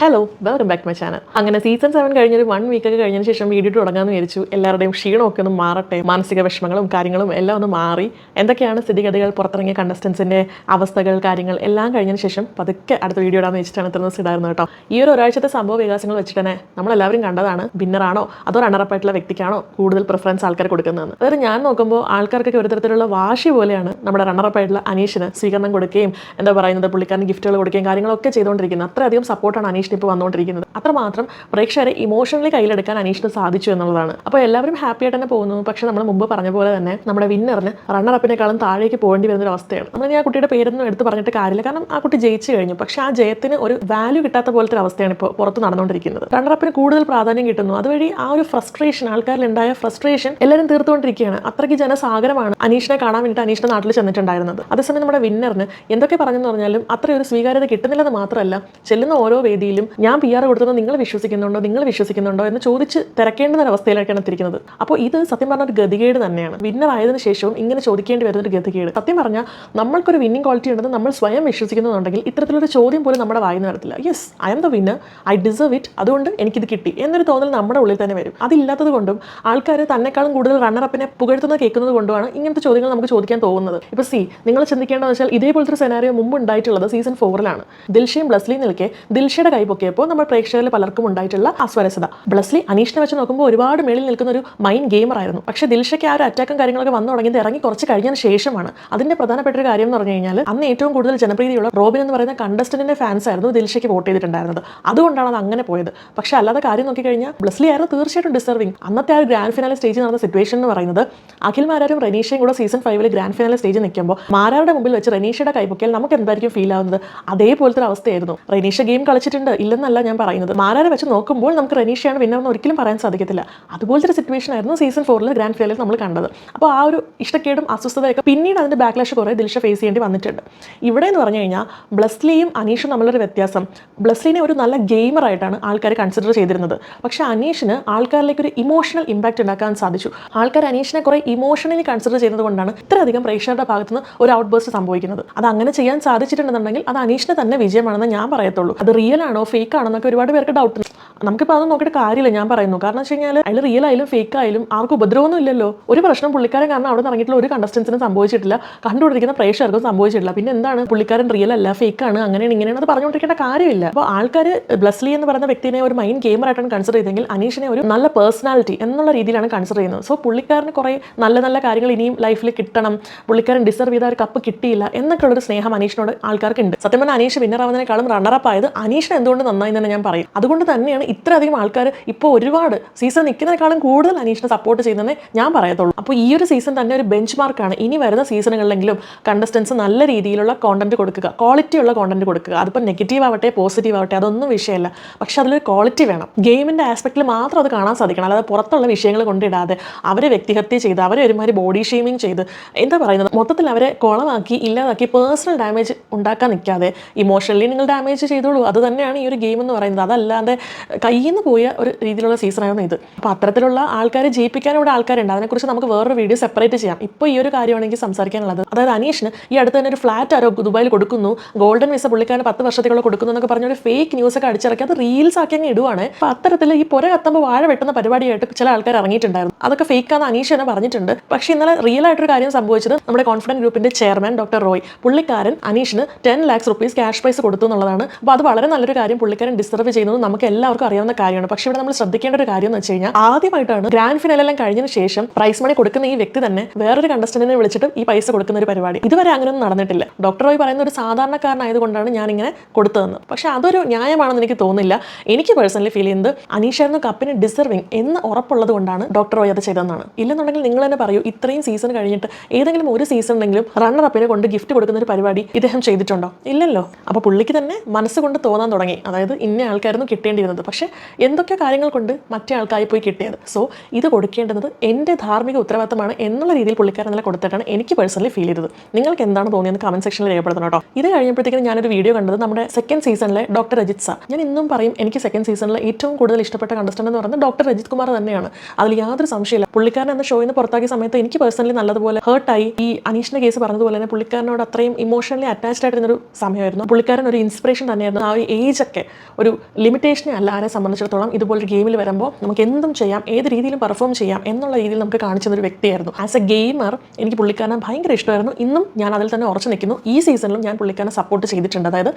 Hello welcome back my channel അങ്ങനെ season seven കഴിഞ്ഞൊരു one week ഒക്കെ കഴിഞ്ഞതിന് ശേഷം വീഡിയോ തുടങ്ങാമെന്ന് വിചാരിച്ചു. എല്ലാവരുടെയും ക്ഷീണമൊക്കെ ഒന്ന് മാറട്ടെ മാനസിക വിഷമങ്ങളും കാര്യങ്ങളും എല്ലാം ഒന്ന് മാറി. എന്തൊക്കെയാണ് സ്ഥിതിഗതികൾ പുറത്തിറങ്ങിയ കണ്ടസ്റ്റൻസിന്റെ അവസ്ഥകൾ കാര്യങ്ങൾ എല്ലാം കഴിഞ്ഞതിന് ശേഷം പതുക്കെ അടുത്ത വീഡിയോ ഇടാന്ന് വെച്ചിട്ടാണ് ഇത്ര ദിവസം ഇടായിരുന്നു കേട്ടോ. ഈ ഒരു ഒരാഴ്ചത്തെ സംഭവ വികാസങ്ങൾ വെച്ചിട്ട് തന്നെ നമ്മളെല്ലാവരും കണ്ടതാണ് ബിന്നറാണോ അതോ റണ്ണറപ്പായിട്ടുള്ള വ്യക്തിക്കാണോ കൂടുതൽ പ്രിഫറൻസ് ആൾക്കാർ കൊടുക്കുന്നതെന്ന്. അതായത് ഞാൻ നോക്കുമ്പോൾ ആൾക്കാർക്കൊക്കെ ഒരു തരത്തിലുള്ള വാശി പോലെയാണ് നമ്മുടെ റണ്ണറപ്പായിട്ടുള്ള അനീഷിന് സ്വീകരണം കൊടുക്കുകയും എന്താ പറയുന്നത് പുള്ളിക്കാരന് ഗിഫ്റ്റുകൾ കൊടുക്കുകയും കാര്യങ്ങളൊക്കെ ചെയ്തുകൊണ്ടിരിക്കുന്നത്. അത്രയധികം സപ്പോർട്ടാണ് അനീഷിന് ഇപ്പോൾ വന്നുകൊണ്ടിരിക്കുന്നത്. അത്രമാത്രം പ്രേക്ഷകരെ ഇമോഷണലി കയ്യിലെടുക്കാൻ അനീഷിന് സാധിച്ചു എന്നുള്ളതാണ്. അപ്പോൾ എല്ലാവരും ഹാപ്പി ആയിട്ട് തന്നെ പോകുന്നു. പക്ഷേ നമ്മൾ മുമ്പ് പറഞ്ഞ പോലെ തന്നെ നമ്മുടെ വിന്നറിന് റണ്ണറപ്പിനേക്കാളും താഴേക്ക് പോകേണ്ടി വരുന്ന ഒരു അവസ്ഥയാണ്. നമ്മൾ ആ കുട്ടിയുടെ പേരൊന്നും എടുത്ത് പറഞ്ഞിട്ട് കാര്യമില്ല. കാരണം ആ കുട്ടി ജയിച്ചു കഴിഞ്ഞു. പക്ഷേ ആ ജയത്തിന് ഒരു വാല്യൂ കിട്ടാത്ത പോലത്തെ ഒരു അവസ്ഥയാണ് ഇപ്പോൾ പുറത്ത് നടന്നുകൊണ്ടിരിക്കുന്നത്. റണ്ണറപ്പിന് കൂടുതൽ പ്രാധാന്യം കിട്ടുന്നു. അതുവഴി ആ ഒരു ഫ്രസ്ട്രേഷൻ ആൾക്കാരിലുണ്ടായ ഫ്രസ്ട്രേഷൻ എല്ലാവരും തീർത്തുകൊണ്ടിരിക്കുകയാണ്. അത്രയ്ക്ക് ജനസാഗരമാണ് അനീഷിനെ കാണാൻ വേണ്ടിയിട്ട് അനീഷിന്റെ നാട്ടിൽ ചെന്നിട്ടുണ്ടായിരുന്നത്. അതേസമയം നമ്മുടെ വിന്നറിന് എന്തൊക്കെ പറഞ്ഞെന്ന് പറഞ്ഞാലും അത്രയൊരു സ്വീകാര്യത കിട്ടുന്നില്ലെന്ന് മാത്രമല്ല ചെല്ലുന്ന ഓരോ വേദിയിലും ഞാൻ പി ആർ കൊടുത്തത് നിങ്ങൾ വിശ്വസിക്കുന്നുണ്ടോ നിങ്ങൾ വിശ്വസിക്കുന്നുണ്ടോ എന്ന് ചോദിച്ച് തിരക്കേണ്ടുന്ന അവസ്ഥയിലേക്കാണ് എത്തിയിരിക്കുന്നത്. അപ്പോൾ ഇത് സത്യം പറഞ്ഞ ഒരു ഗതികേട് തന്നെയാണ്. വിന്നർ ആയതിനു ശേഷവും ഇങ്ങനെ ചോദിക്കേണ്ടി വരുന്ന ഒരു ഗതികേട്. സത്യം പറഞ്ഞാൽ നമ്മൾക്കൊരു വിന്നിംഗ് ക്വാളിറ്റി ഉണ്ടെന്ന് നമ്മൾ സ്വയം വിശ്വസിക്കുന്നുണ്ടെങ്കിൽ ഇത്തരത്തിലൊരു ചോദ്യം പോലും നമ്മുടെ വായിന്ന് വരത്തില്ല. Yes I am the winner I deserve it അതുകൊണ്ട് എനിക്കിത് കിട്ടി. എന്നൊരു തോന്നൽ നമ്മുടെ ഉള്ളിൽ തന്നെ വരും. അതില്ലാത്തത് കൊണ്ടും ആൾക്കാർ തന്നെക്കാളും കൂടുതൽ റണ്ണറപ്പിനെ പുകഴ്ത്തുന്നത് കേൾക്കുന്നത് കൊണ്ടുമാണ് ഇങ്ങനത്തെ ചോദ്യങ്ങൾ നമുക്ക് ചോദിക്കാൻ തോന്നുന്നത്. ഇപ്പോൾ സി നിങ്ങൾ ചിന്തിക്കേണ്ടതെന്ന് വെച്ചാൽ ഇതേപോലത്തെ ഒരു സെനാരിയോ മുമ്പ് ഉണ്ടായിട്ടുള്ളത് സീസൺ ഫോറിലാണ് ദിൽഷയും ബ്ലസ്ലിയും നിൽക്കെ ദിൽഷയുടെ കൈ പൊക്കിയപ്പോൾ നമ്മൾ പ്രേക്ഷകരിൽ പലർക്കും ഉണ്ടായിട്ടുള്ള അസ്വരസത. ബ്ലസ്ലി അനീഷിനെ വെച്ച് നോക്കുമ്പോൾ ഒരുപാട് മേളിൽ നിൽക്കുന്ന ഒരു മൈൻഡ് ഗെയിമർ ആയിരുന്നു. പക്ഷേ ദിൽഷയ്ക്ക് ആ ഒരു അറ്റാക്കും കാര്യങ്ങളൊക്കെ വന്നു തുടങ്ങിയത് ഇറങ്ങി കുറച്ച് കഴിഞ്ഞതിന് ശേഷമാണ്. അതിന്റെ പ്രധാനപ്പെട്ട ഒരു കാര്യം എന്ന് പറഞ്ഞു കഴിഞ്ഞാൽ അന്ന് ഏറ്റവും കൂടുതൽ ജനപ്രീതിയുള്ള റോബിൻ എന്ന് പറയുന്ന കണ്ടസ്റ്റന്റിന്റെ ഫാൻസ് ആയിരുന്നു ദിൽഷയ്ക്ക് വോട്ട് ചെയ്തിട്ടുണ്ടായിരുന്നത്. അതുകൊണ്ടാണ് അത് അങ്ങനെ പോയത്. പക്ഷെ അല്ലാതെ കാര്യം നോക്കിക്കഴിഞ്ഞാൽ ബ്ലസ്ലി ആയിരുന്നു തീർച്ചയായിട്ടും ഡിസർവിങ് അന്നത്തെ ആ ഗ്രാൻഡ് ഫിനാലെ സ്റ്റേജിൽ നടന്ന സിറ്റുവേഷൻ എന്ന് പറയുന്നത് അഖിൽ മാരാരും റനീഷയും കൂടെ സീസൺ ഫൈവിൽ ഗ്രാൻഡ് ഫിനാലെ സ്റ്റേജിൽ നിൽക്കുമ്പോൾ മാരാരുടെ മുമ്പിൽ വെച്ച് റനീഷയുടെ കൈപ്പൊക്കിയാൽ നമുക്ക് എന്തായിരിക്കും ഫീൽ ആവുന്നത്? അതേപോലത്തെ ഒരു അവസ്ഥയായിരുന്നു. റനീഷ ഗെയിം കളിച്ചിട്ടുണ്ട്. ഇല്ലെന്നല്ല ഞാൻ പറയുന്നത്. മാരാരെ വെച്ച് നോക്കുമ്പോൾ നമുക്ക് റനീഷയാണ് വിന്നർ എന്ന് ഒരിക്കലും പറയാൻ സാധിക്കത്തില്ല. അതുപോലത്തെ ഒരു സിറ്റുവേഷൻ ആയിരുന്നു സീസൺ ഫോറിൽ ഗ്രാൻഡ് ഫിനാലിൽ നമ്മൾ കണ്ടത്. അപ്പോൾ ആ ഒരു ഇഷ്ടക്കേടും അസ്വസ്ഥതയൊക്കെ പിന്നീട് അതിന്റെ ബാക്ക്ലാഷ് കുറേ ദിൽഷ ഫേസ് ചെയ്യേണ്ടി വന്നിട്ടുണ്ട്. ഇവിടെ എന്ന് പറഞ്ഞു കഴിഞ്ഞാൽ ബ്ലസ്ലിയും അനീഷും തമ്മിലൊരു വ്യത്യാസം. ബ്ലസ്ലിനെ ഒരു നല്ല ഗെയിമറായിട്ടാണ് ആൾക്കാർ കൺസിഡർ ചെയ്തിരുന്നത്. പക്ഷേ അനീഷിന് ആൾക്കാരിലേക്ക് ഒരു ഇമോഷണൽ ഇമ്പാക്റ്റ് ഉണ്ടാക്കാൻ സാധിച്ചു. ആൾക്കാർ അനീഷിനെ കുറേ ഇമോഷണലി കൺസിഡർ ചെയ്യുന്നത് കൊണ്ടാണ് ഇത്രയധികം പ്രേക്ഷകരുടെ ഭാഗത്തുനിന്ന് ഒരു ഔട്ട് ബേസ്റ്റ് സംഭവിക്കുന്നത്. അത് അങ്ങനെ ചെയ്യാൻ സാധിച്ചിട്ടുണ്ടെന്നുണ്ടെങ്കിൽ അത് അനീഷിന് തന്നെ വിജയമാണെന്ന് ഞാൻ പറയത്തുള്ളൂ. അത് റിയൽ ആണോ ഫേക്ക് ആണോ എന്നൊക്കെ ഒരുപാട് പേർക്ക് ഡൗട്ട് നമുക്കിപ്പോൾ അതൊന്നും നോക്കിയിട്ട് കാര്യമില്ല ഞാൻ പറയുന്നു. കാരണം വെച്ച് കഴിഞ്ഞാൽ അതിൽ റിയൽ ആയാലും ഫേക്ക് ആയാലും ആർക്കും ഉപദ്രവമൊന്നും ഇല്ലല്ലോ. ഒരു പ്രശ്നം പുള്ളിക്കാരൻ കാരണം അവിടെ ഇറങ്ങിയിട്ടുള്ള ഒരു കണ്ടസ്റ്റൻസിനും സംഭവിച്ചിട്ടില്ല. കണ്ടുകൊണ്ടിരിക്കുന്ന പ്രേക്ഷകർക്കും സംഭവിച്ചിട്ടില്ല. പിന്നെ എന്താണ്? പുള്ളിക്കാരൻ റിയൽ അല്ല ഫേക്ക് ആണ് അങ്ങനെയാണ് ഇങ്ങനെയാണ് അത് പറഞ്ഞുകൊണ്ടിരിക്കേണ്ട കാര്യമില്ല. അപ്പോൾ ആൾക്കാർ ബ്ലസ്ലി എന്ന് പറയുന്ന വ്യക്തിനെ ഒരു മൈൻഡ് ഗെയിമറായിട്ടാണ് കൺസിഡർ ചെയ്തെങ്കിൽ അനീഷിനെ ഒരു നല്ല പേഴ്സണാലിറ്റി എന്നുള്ള രീതിയിലാണ് കൺസിഡർ ചെയ്യുന്നത്. സോ പുള്ളിക്കാരന് കുറേ നല്ല നല്ല കാര്യങ്ങൾ ഇനിയും ലൈഫിൽ കിട്ടണം. പുള്ളിക്കാരൻ ഡിസർവ് ചെയ്ത ഒരു കപ്പ് കിട്ടിയില്ല എന്നൊക്കെ ഉള്ളൊരു സ്നേഹം അനീഷിനോട് ആൾക്കാർക്ക് ഉണ്ട് സത്യം പറഞ്ഞാൽ അനീഷ് വിന്നർ ആവുന്നതിനേക്കാളും റണ്ണറപ്പ് ആയത് അനീഷിന് എന്തുകൊണ്ട് നന്നായി തന്നെ ഞാൻ പറയും. അതുകൊണ്ട് തന്നെയാണ് ഇത്രയധികം ആൾക്കാർ ഇപ്പോൾ ഒരുപാട് സീസൺ നിൽക്കുന്നതിനേക്കാളും കൂടുതൽ അനീഷിനെ സപ്പോർട്ട് ചെയ്യുന്നതെന്ന് ഞാൻ പറയത്തുള്ളൂ. അപ്പോൾ ഈ ഒരു സീസൺ തന്നെ ഒരു ബെഞ്ച് മാർക്കാണ് ഇനി വരുന്ന സീസണുകളിലെങ്കിലും കണ്ടസ്റ്റൻസ് നല്ല രീതിയിലുള്ള കോണ്ടന്റ് കൊടുക്കുക. ക്വാളിറ്റി ഉള്ള കോണ്ടന്റ് കൊടുക്കുക. അതിപ്പോൾ നെഗറ്റീവ് ആവട്ടെ പോസിറ്റീവ് ആവട്ടെ അതൊന്നും വിഷയമല്ല. പക്ഷേ അതിലൊരു ക്വാളിറ്റി വേണം. ഗെയിമിന്റെ ആസ്പെക്റ്റിൽ മാത്രം അത് കാണാൻ സാധിക്കണം. അല്ലാതെ പുറത്തുള്ള വിഷയങ്ങൾ കൊണ്ടിടാതെ അവരെ വ്യക്തിഹത്യ ചെയ്ത് അവരെ ഒരുമാതിരി ബോഡി ഷെയ്മിങ് ചെയ്ത് എന്താ പറയുന്നത്? മൊത്തത്തിൽ അവരെ കുളമാക്കി ഇല്ലാതാക്കി പേഴ്സണൽ ഡാമേജ് ഉണ്ടാക്കാൻ നിൽക്കാതെ ഇമോഷണലി നിങ്ങൾ ഡാമേജ് ചെയ്തോളൂ. അത് തന്നെയാണ് ഈ ഒരു ഗെയിം എന്ന് പറയുന്നത്. അതല്ലാതെ കയ്യിൽ നിന്ന് പോയ ഒരു രീതിയിലുള്ള സീസണായിരുന്നു ഇത്. അപ്പോൾ അത്തരത്തിലുള്ള ആൾക്കാരെ ജയിപ്പിക്കാൻ ഇവിടെ ആൾക്കാരുണ്ട്. അതിനെക്കുറിച്ച് നമുക്ക് വേറൊരു വീഡിയോ സെപ്പറേറ്റ് ചെയ്യാം. ഇപ്പോൾ ഈ ഒരു കാര്യമാണെങ്കിൽ സംസാരിക്കാനുള്ളത്. അതായത് അനീഷിന് ഈ അടുത്ത് തന്നെ ഒരു ഫ്ലാറ്റ് ആരോ ദുബായിൽ കൊടുക്കുന്നു. ഗോൾഡൻ വിസ പുള്ളിക്കാരന് പത്ത് വർഷത്തേക്കുള്ള കൊടുക്കുന്നു എന്നൊക്കെ പറഞ്ഞ ഒരു ഫേക്ക് ന്യൂസ് ഒക്കെ അടിച്ചിറക്കി അത് റീൽസ് ആക്കി അങ്ങ് ഇടുവാണ്. അപ്പോൾ അത്തരത്തിൽ ഈ പുര കത്തുമ്പോൾ വാഴ വെട്ടുന്ന പരിപാടിയായിട്ട് ചില ആൾക്കാർ ഇറങ്ങിയിട്ടുണ്ടായിരുന്നു. അതൊക്കെ ഫേക്ക് ആണെന്ന് അനീഷ് തന്നെ പറഞ്ഞിട്ടുണ്ട്. പക്ഷേ ഇന്നലെ റിയൽ ആയിട്ടൊരു കാര്യം സംഭവിച്ചത് നമ്മുടെ കോൺഫിഡന്റ് ഗ്രൂപ്പിന്റെ ചെയർമാൻ ഡോക്ടർ റോയ്. പുള്ളിക്കാരൻ അനീഷിന് ten lakhs rupees cash prize കൊടുത്തു എന്നുള്ളതാണ്. അപ്പോൾ അത് വളരെ നല്ലൊരു കാര്യം പുള്ളിക്കാരൻ ഡിസർവ് ചെയ്യുന്നത് നമുക്ക് എല്ലാവർക്കും അറിയാവുന്ന കാര്യമാണ്. പക്ഷെ ഇവിടെ നമ്മൾ ശ്രദ്ധിക്കേണ്ട ഒരു കാര്യം എന്ന് വെച്ച് കഴിഞ്ഞാൽ ആദ്യമായിട്ടാണ് ഗ്രാൻഡ് എല്ലാം കഴിഞ്ഞതിന് ശേഷം പ്രൈസ് മണി കൊടുക്കുന്ന ഈ വ്യക്തി തന്നെ വേറൊരു കണ്ടസ്റ്റന്റിനെ വിളിച്ചിട്ട് ഈ പൈസ കൊടുക്കുന്ന ഒരു പരിപാടി. ഇതുവരെ അങ്ങനെയൊന്നും നടന്നിട്ടില്ല. ഡോക്ടർ റോയ് പറയുന്ന ഒരു സാധാരണക്കാരനായതുകൊണ്ടാണ് ഞാൻ ഇങ്ങനെ കൊടുത്തതെന്ന്. പക്ഷെ അതൊരു ന്യായമാണെന്ന് എനിക്ക് തോന്നുന്നില്ല. എനിക്ക് പേഴ്സണലി ഫീൽ ചെയ്യുന്നത് അനീഷായിരുന്നു കപ്പിന് ഡിസർവിങ് എന്ന് ഉറപ്പുള്ളത് കൊണ്ടാണ് ഡോക്ടർ റോയ് അത് ചെയ്തതെന്നാണ്. ഇല്ലെന്നുണ്ടെങ്കിൽ നിങ്ങൾ തന്നെ പറയൂ ഇത്രയും സീസൺ കഴിഞ്ഞിട്ട് ഏതെങ്കിലും ഒരു സീസൺ ഉണ്ടെങ്കിലും റണ്ണർ അപ്പിനെ കൊണ്ട് ഗിഫ്റ്റ് കൊടുക്കുന്ന ഒരു പരിപാടി ഇദ്ദേഹം ചെയ്തിട്ടുണ്ടോ? ഇല്ലല്ലോ. അപ്പോൾ പുള്ളിക്ക് തന്നെ മനസ്സുകൊണ്ട് തോന്നാൻ തുടങ്ങി. അതായത് ഇന്ന ആൾക്കാരൊന്നും കിട്ടേണ്ടിയിരുന്നത്. പക്ഷേ പക്ഷേ എന്തൊക്കെ കാര്യങ്ങൾ കൊണ്ട് മറ്റേ ആൾക്കായി പോയി കിട്ടിയത്? സോ ഇത് കൊടുക്കേണ്ടത് എന്റെ ധാർമ്മിക ഉത്തരവാദിത്തമാണ് എന്നുള്ള രീതിയിൽ പുള്ളിക്കാരൻ നല്ല കൊടുത്തിട്ടാണ് എനിക്ക് പേഴ്സണലി ഫീൽ ചെയ്തത്. നിങ്ങൾക്ക് എന്താണ് തോന്നിയെന്ന് കമന്റ് സെക്ഷനിൽ രേഖപ്പെടുത്തണം കേട്ടോ. ഇത് കഴിഞ്ഞപ്പോഴത്തേക്കും ഞാനൊരു വീഡിയോ കണ്ടത് നമ്മുടെ സെക്കൻഡ് സീസണിലെ ഡോക്ടർ രജിത് സാർ ഞാൻ ഇന്നും പറയും എനിക്ക് സെക്കൻഡ് സീസണിലെ ഏറ്റവും കൂടുതൽ ഇഷ്ടപ്പെട്ട കണ്ടസ്റ്റന്റ് എന്ന് പറയുന്നത് ഡോക്ടർ രജിത് കുമാർ തന്നെയാണ്. അതിൽ യാതൊരു സംശയമില്ല പുള്ളിക്കാരൻ എന്ന ഷോയിൽ നിന്ന് പുറത്താക്കിയ സമയത്ത് എനിക്ക് പേഴ്സണലി നല്ലതുപോലെ ഹേർട്ടായി ഈ അനീഷിന്റെ കേസ് പറഞ്ഞതുപോലെ തന്നെ പുള്ളിക്കാരനോട് അത്രയും ഇമോഷണലി അറ്റാച്ച്ഡ് ആയിട്ടിരുന്നൊരു സമയമായിരുന്നു. പുള്ളിക്കാരൻ ഒരു ഇൻസ്പിറേഷൻ തന്നെയായിരുന്നു. ആ ഒരു ഏജ് ഒക്കെ ഒരു ലിമിറ്റേഷനെ അല്ല. ആരെ സംബന്ധിച്ചിടത്തോളം ഇതുപോലൊരു ഗെയിമിൽ വരുമ്പോൾ നമുക്ക് എന്തും ചെയ്യാം ഏത് രീതിയിലും പെർഫോം ചെയ്യാം എന്നുള്ള രീതിയിൽ നമുക്ക് കാണിച്ചു ഒരു വ്യക്തിയായിരുന്നു. ആസ് എ ഗെയിമർ എനിക്ക് പുള്ളിക്കാരനെ ഭയങ്കര ഇഷ്ടമായിരുന്നു. ഇന്നും ഞാൻ അതിൽ തന്നെ ഉറച്ചു നിൽക്കുന്നു. ഈ സീസണിലും ഞാൻ പുള്ളിക്കാരനെ സപ്പോർട്ട് ചെയ്തിട്ടുണ്ട്. അതായത്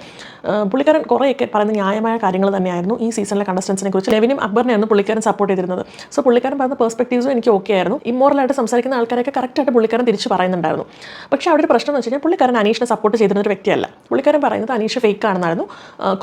പുള്ളിക്കാരൻ കുറേയൊക്കെ പറയുന്ന ന്യായമായ കാര്യങ്ങൾ തന്നെയായിരുന്നു ഈ സീസണിലെ കണ്ടസ്റ്റൻസിനെ കുറിച്ച്. ലെവിനും അക്ബറിനെയാണ് പുള്ളിക്കാരൻ സപ്പോർട്ട് ചെയ്തിരുന്നത്. സോ പുള്ളിക്കാരൻ പറഞ്ഞ പെർസ്പെക്റ്റീവ്സും എനിക്ക് ഓക്കെ ആയിരുന്നു. ഇമ്മോറലായിട്ട് സംസാരിക്കുന്ന ആൾക്കാരൊക്കെ കറക്റ്റായിട്ട് പുള്ളിക്കാരൻ തിരിച്ച് പറയുന്നുണ്ടായിരുന്നു. പക്ഷേ അവിടെ ഒരു പ്രശ്നം എന്ന് വെച്ച് കഴിഞ്ഞാൽ പുള്ളിക്കാരൻ അനീഷിനെ സപ്പോർട്ട് ചെയ്തിരുന്ന ഒരു വ്യക്തിയല്ല. പുള്ളിക്കാരൻ പറയുന്നത് അനീഷ് ഫേക്ക് ആണെന്നായിരുന്നു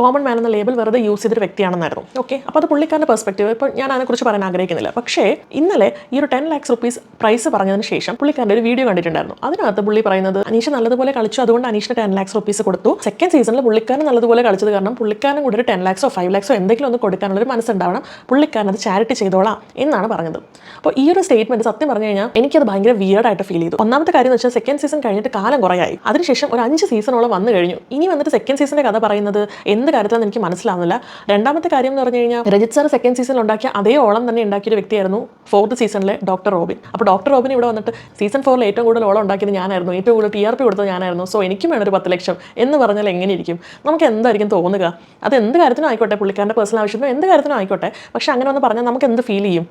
കോമൺ മാൻ എന്ന ലേബിൾ വെറുതെ യൂസ് ചെയ്തൊരു വ്യക്തിയാണെന്നായിരുന്നു. ഓക്കെ അപ്പോൾ അത് പുള്ളിക്കാരന്റെ പെർസ്പെക്റ്റീവ് ഇപ്പോൾ ഞാൻ അതിനെക്കുറിച്ച് പറയാൻ ആഗ്രഹിക്കുന്നില്ല. പക്ഷേ ഇന്നലെ ഈ ഒരു ടെൻ ലാക്സ് റുപ്പീസ് പ്രൈസ് പറഞ്ഞതിന് ശേഷം പുള്ളിക്കാരന്റെ ഒരു വീഡിയോ കണ്ടിട്ടുണ്ടായിരുന്നു. അതിനകത്ത് പുള്ളി പറയുന്നത് അനീഷ് നല്ലതുപോലെ കളിച്ചു അതുകൊണ്ട് അനീഷിന് ടെൻ ലാക്സ് റുപ്പീസ് കൊടുത്തു. സെക്കൻഡ് സീസണിൽ പുള്ളിക്കാരൻ നല്ലതുപോലെ കളിച്ചത് കാരണം പുള്ളിക്കാരൻ കൂടി ഒരു ടെൻ ലാക്സോ ഫൈവ് ലാക്സോ എന്തെങ്കിലും ഒന്ന് കൊടുക്കാനുള്ള ഒരു മനസ്സുണ്ടാവണം. പുള്ളിക്കാരൻ അത് ചാരിറ്റി ചെയ്തോളാം എന്നാണ് പറഞ്ഞത്. അപ്പോൾ ഈ ഒരു സ്റ്റേറ്റ്മെന്റ് സത്യം പറഞ്ഞു കഴിഞ്ഞാൽ എനിക്കത് ഭയങ്കര വിയർഡായിട്ട് ഫീൽ ചെയ്തു. ഒന്നാമത്തെ കാര്യം എന്ന് വെച്ചാൽ സെക്കൻഡ് സീസൺ കഴിഞ്ഞിട്ട് കാലം കുറയായി. അതിനുശേഷം ഒരു അഞ്ച് സീസണോളം വന്നു കഴിഞ്ഞു. ഇനി വന്നിട്ട് സെക്കൻഡ് സീസണിന്റെ കഥ പറയുന്നത് എന്ത് കാര്യത്തിലാണ് എനിക്ക് മനസ്സിലാവുന്നില്ല. രണ്ടാമത്തെ കാര്യം എന്ന് പറഞ്ഞു കഴിഞ്ഞാൽ രജിത് സാർ സെക്കൻഡ് സീസണിൽ ഉണ്ടാക്കിയ അതേ ഓളം തന്നെ ഉണ്ടാക്കിയ ഒരു വ്യക്തിയായിരുന്നു ഫോർത്ത് സീസണിലെ ഡോക്ടർ റോബിൻ. അപ്പോൾ ഡോക്ടർ റോബിൻ ഇവിടെ വന്നിട്ട് സീസൺ ഫോറിൽ ഏറ്റവും കൂടുതൽ ഓളം ഉണ്ടാക്കിയത് ഞാനായിരുന്നു. ഏറ്റവും കൂടുതൽ ടി ആർ പി കൊടുത്തത് ഞാനായിരുന്നു. സോ എനിക്കും വേണം ഒരു പത്ത് ലക്ഷം. എന്ന് പറഞ്ഞാൽ എങ്ങനെ ഇരിക്കും നമുക്ക് എന്തായിരിക്കും തോന്നുക? അത് എന്ത് കാര്യത്തിനും ആയിക്കോട്ടെ പുള്ളിക്കാരന്റെ പേഴ്സണൽ ആവശ്യത്തിനും എന്ത് കാര്യത്തിനും ആയിക്കോട്ടെ. പക്ഷെ അങ്ങനെ ഒന്ന് പറഞ്ഞാൽ നമുക്ക് എന്ത് ഫീൽ ചെയ്യും?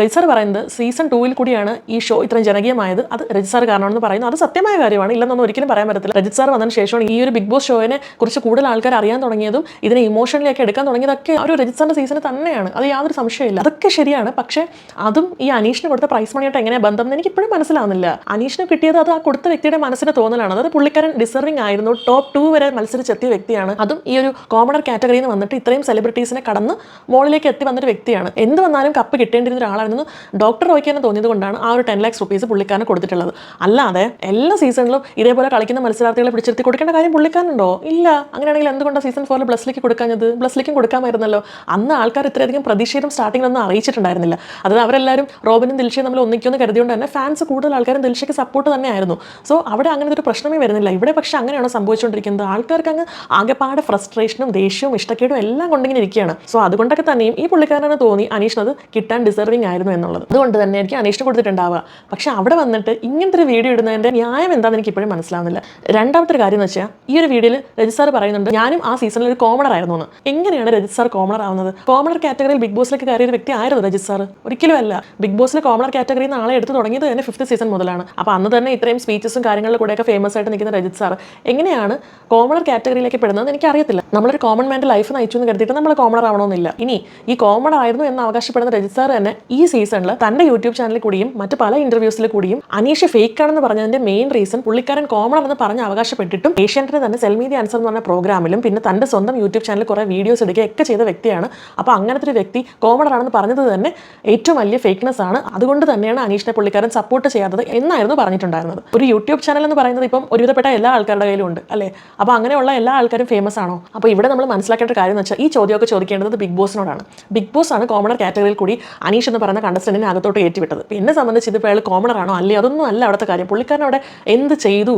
രജിസാർ പറയുന്നത് സീസൺ ടൂവിൽ കൂടിയാണ് ഈ ഷോ ഇത്രയും ജനകീയമായത്. അത് രജിസാർ കാരണമെന്ന് പറയുന്നു. അത് സത്യമായ കാര്യമാണ്. ഇല്ലെന്നൊന്നും ഒരിക്കലും പറയാൻ പറ്റത്തില്ല. രജിത് സാർ വന്നതിന് ശേഷമാണ് ഈ ഒരു ബിഗ് ബോസ് ഷോയിനെ കുറിച്ച് കൂടുതൽ ആൾക്കാർ അറിയാൻ തുടങ്ങിയതും ഇതിനെ ഇമോഷണലിയൊക്കെ എടുക്കാൻ തുടങ്ങിയതൊക്കെ ഒരു രജിത് സാറിന്റെ തന്നെയാണ്. അത് യാതൊരു സംശയമില്ല അതൊക്കെ ശരിയാണ്. പക്ഷേ അതും ഈ അനീഷിന് കൊടുത്ത പ്രൈസ് മണിയായിട്ട് എങ്ങനെയാണ് ബന്ധം എന്ന് എനിക്ക് ഇപ്പോഴും മനസ്സിലാവുന്നില്ല. അനീഷിന് കിട്ടിയത് അത് ആ കൊടുത്ത വ്യക്തിയുടെ മനസ്സിന് തോന്നലാണ്. അതായത് പുള്ളിക്കാരൻ ഡിസർവിംഗ് ആയിരുന്നു. ടോപ്പ് ടു വരെ മത്സരിച്ചെത്തിയ വ്യക്തിയാണ്. അതും ഈ ഒരു കോമണർ കാറ്റഗറിയിൽ നിന്ന് വന്നിട്ട് ഇത്രയും സെലിബ്രിറ്റീസിനെ കടന്ന് മോളിലേക്ക് എത്തി വന്നൊരു വ്യക്തിയാണ്. എന്ത് വന്നാലും കപ്പ് കിട്ടേണ്ടിരുന്ന ഒരാളായിരുന്നു ഡോക്ടർ റോയ്ക്കാൻ തന്നെ തോന്നിയത് കൊണ്ടാണ് ആ ഒരു ടെൻ ലാക്സ് റുപ്പീസ് പുള്ളിക്കാരന് കൊടുത്തിട്ടുള്ളത്. അല്ലാതെ എല്ലാ സീസണിലും ഇതേപോലെ കളിക്കുന്ന മത്സരാർത്ഥികളെ പിടിച്ചിരുത്തി കൊടുക്കേണ്ട കാര്യം പുള്ളിക്കാരുണ്ടോ ഇല്ല. അങ്ങനെയാണെങ്കിൽ എന്തുകൊണ്ടാണ് സീസൺ ഫോറിൽ ബ്ലസ്സിലേക്ക് കൊടുക്കാഞ്ഞത്? ബ്ലസ്സിലേക്കും കൊടുക്കാമായിരുന്നല്ലോ. അന്ന് ആൾക്കാർ ഇത്രയധികം പ്രതിഷേധം സ്റ്റാർട്ടിങ്ങിലൊന്നും അറിയിച്ചിട്ടുണ്ടായിരുന്നില്ല. അതായത് അവരെല്ലാവരും റോബിനും ദിൽഷയും തമ്മിൽ ഒന്നിക്കുമെന്ന് കരുതിയുകൊണ്ട് തന്നെ ഫാൻസ് കൂടുതൽ ആൾക്കാരും ദിൽഷയ്ക്ക് സപ്പോർട്ട് തന്നെയായിരുന്നു. സോ അവിടെ അങ്ങനത്തെ ഒരു പ്രശ്നമേ വരുന്നില്ല. ഇവിടെ പക്ഷേ അങ്ങനെയാണോ സംഭവിച്ചുകൊണ്ടിരിക്കുന്നത്? ആൾക്കാർക്ക് അങ്ങ് ആകെപ്പാടെ ഫ്രസ്ട്രേഷനും ദേഷ്യവും ഇഷ്ടക്കേടും എല്ലാം കൊണ്ടിങ്ങനെ ഇരിക്കുകയാണ്. സോ അതുകൊണ്ടൊക്കെ തന്നെയും ഈ പുള്ളിക്കാരനെ തോന്നി അനീഷിനത് കിട്ടാൻ ഡിസർവിംഗ് ആയിരുന്നു എന്നുള്ളത്. അതുകൊണ്ട് തന്നെ എനിക്ക് അനീഷിന് കൊടുത്തിട്ടുണ്ടാവുക. പക്ഷെ അവിടെ വന്നിട്ട് ഇങ്ങനത്തെ ഒരു വീഡിയോ ഇടുന്നതിന്റെ ന്യായം എന്താണെന്ന് എനിക്ക് ഇപ്പോഴും മനസ്സിലാവുന്നില്ല. രണ്ടാമത്തെ ഒരു കാര്യം എന്ന് വെച്ചാൽ ഈ ഒരു വീഡിയോയിൽ രജിത് സാർ പറയുന്നുണ്ട് ഞാനും ആ സീസണിൽ ഒരു കോമണർ ആയിരുന്നു എന്ന്. എങ്ങനെയാണ് രജിത് സാർ കോമണർ ആവുന്നത്? കോമണർ കാറ്റഗറിയിൽ ബിഗ് ബോസിലേക്ക് കയറിയ ഒരു വ്യക്തി ആയിരുന്നു രജിത് സാർ ഒരിക്കലും അല്ല. ബിഗ് ബോസിലെ കോമണർ കാറ്റഗറിയിൽ നിന്ന് ആളെ എടുത്ത് തുടങ്ങിയത് തന്നെ ഫിഫ്ത്ത് സീസൺ മുതലാണ്. അപ്പോൾ അന്ന് തന്നെ ഇത്രയും സ്പീച്ചസും കാര്യങ്ങളും കൂടെയൊക്കെ ഫേമസ് ആയിട്ട് നിൽക്കുന്ന രജിത് സാർ എങ്ങനെയാണ് കോമണർ കാറ്റഗറിയിലേക്ക് പെടുന്നത് എനിക്ക് അറിയത്തില്ല നമ്മളൊരു കോമൺ മാന്റെ ലൈഫ് നയിച്ചു എന്ന് കരുതിയിട്ട് നമ്മൾ കോമണർ ആവണമെന്നില്ല. ഇനി ഈ കോമണർ ആയിരുന്നു എന്ന് അവകാശപ്പെടുന്ന രജിത് സാർ തന്നെ ഈ സീസണിൽ തന്റെ യൂട്യൂബ് ചാനലിൽ കൂടിയും മറ്റ് പല ഇന്റർവ്യൂസിൽ കൂടിയും അനീഷ് ഫേക്ക് ആണെന്ന് പറഞ്ഞതിന്റെ മെയിൻ റീസൺ പുള്ളിക്കാരൻ കോമൺ എന്ന് പറഞ്ഞ് അവകാശപ്പെട്ടിട്ടും ഏഷ്യാനെറ്റിന് തന്നെ സെൽമീതി ആൻസർ എന്ന് പറഞ്ഞ പ്രോഗ്രാമിലും പിന്നെ തന്റെ സ്വന്തം യൂട്യൂബ് ചാനലിൽ കുറേ വീഡിയോസ് എടുക്കുകയൊക്കെ ചെയ്ത വ്യക്തിയാണ്. അപ്പോൾ അങ്ങനത്തെ ഒരു വ്യക്തി കോമൺ ആണെന്ന് പറഞ്ഞത് തന്നെ ഏറ്റവും വലിയ ഫേക്ക്നെസ് ആണ്. അതുകൊണ്ട് തന്നെയാണ് അനീഷിനെ പുള്ളിക്കാരൻ സപ്പോർട്ട് ചെയ്യാത്തത് എന്നായിരുന്നു പറഞ്ഞിട്ടുണ്ടായിരുന്നത്. ഒരു യൂട്യൂബ് ചാനൽ എന്ന് പറയുന്നത് ഇപ്പം ഒരുവിധപ്പെട്ട എല്ലാ ആൾക്കാരുടെ കയ്യിലും ഉണ്ട് അല്ലേ? അപ്പോൾ അങ്ങനെയുള്ള എല്ലാ ആൾക്കാരും ഫേമസ് ആണോ? അപ്പോൾ ഇവിടെ നമ്മൾ മനസ്സിലാക്കേണ്ട കാര്യം എന്ന് വെച്ചാൽ ഈ ചോദ്യമൊക്കെ ചോദിക്കേണ്ടത് ബിഗ് ബോസിനോടാണ്. ബിഗ് ബോസ് ആണ് കോമണർ കാറ്റഗറിയിൽ കൂടി അനീഷ് എന്ന് പറയുന്ന കണ്ടസ്റ്റന്റിനെ അകത്തോട്ട് കയറ്റിവിട്ടത് പിന്നെ സംബന്ധിച്ച് ഇതിപ്പോൾ അയാൾ കോമണറാണോ അല്ലേ? അതൊന്നും അല്ല അവിടുത്തെ കാര്യം. പുള്ളിക്കാരൻ അവിടെ എന്ത് ചെയ്തു?